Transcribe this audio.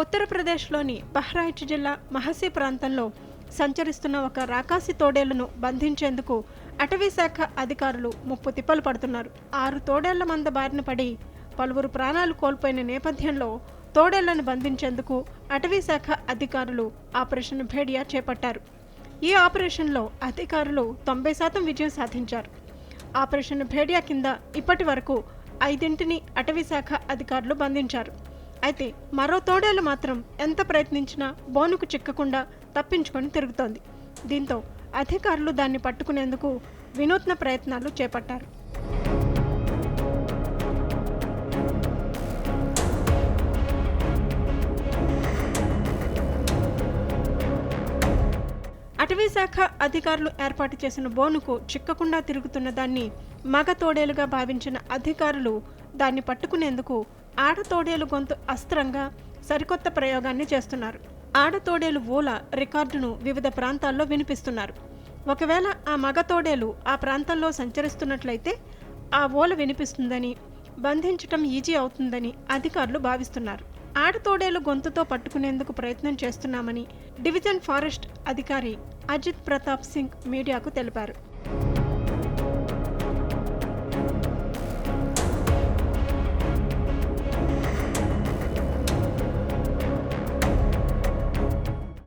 ఉత్తరప్రదేశ్లోని బహ్రాయిచ్ జిల్లా మహసీ ప్రాంతంలో సంచరిస్తున్న ఒక రాకాసి తోడేళ్ళను బంధించేందుకు అటవీశాఖ అధికారులు ముప్పు తిప్పలు పడుతున్నారు. ఆరు తోడేళ్ళ మంద బారిన పడి పలువురు ప్రాణాలు కోల్పోయిన నేపథ్యంలో తోడేళ్ళను బంధించేందుకు అటవీశాఖ అధికారులు ఆపరేషన్ భేడియా చేపట్టారు. ఈ ఆపరేషన్లో అధికారులు తొంభై శాతం విజయం సాధించారు. ఆపరేషన్ భేడియా కింద ఇప్పటి వరకు ఐదింటిని అటవీశాఖ అధికారులు బంధించారు. అయితే మరో తోడేలు మాత్రం ఎంత ప్రయత్నించినా బోనుకు చిక్కకుండా తప్పించుకొని తిరుగుతోంది. దీంతో అధికారులు దాన్ని పట్టుకునేందుకు వినూత్న ప్రయత్నాలు చేపట్టారు. అటవీశాఖ అధికారులు ఏర్పాటు చేసిన బోనుకు చిక్కకుండా తిరుగుతున్న దాన్ని మగ తోడేలుగా భావించిన అధికారులు దాన్ని పట్టుకునేందుకు ఆడతోడేలు గొంతు అస్త్రంగా సరికొత్త ప్రయోగాన్ని చేస్తున్నారు. ఆడతోడేలు ఓల ఊల రికార్డును వివిధ ప్రాంతాల్లో వినిపిస్తున్నారు. ఒకవేళ ఆ మగతోడేలు ఆ ప్రాంతంలో సంచరిస్తున్నట్లయితే ఆ ఓల వినిపిస్తుందని బంధించటం ఈజీ అవుతుందని అధికారులు భావిస్తున్నారు. ఆడతోడేలు గొంతుతో పట్టుకునేందుకు ప్రయత్నం చేస్తున్నామని డివిజన్ ఫారెస్ట్ అధికారి అజిత్ ప్రతాప్ సింగ్ మీడియాకు తెలిపారు.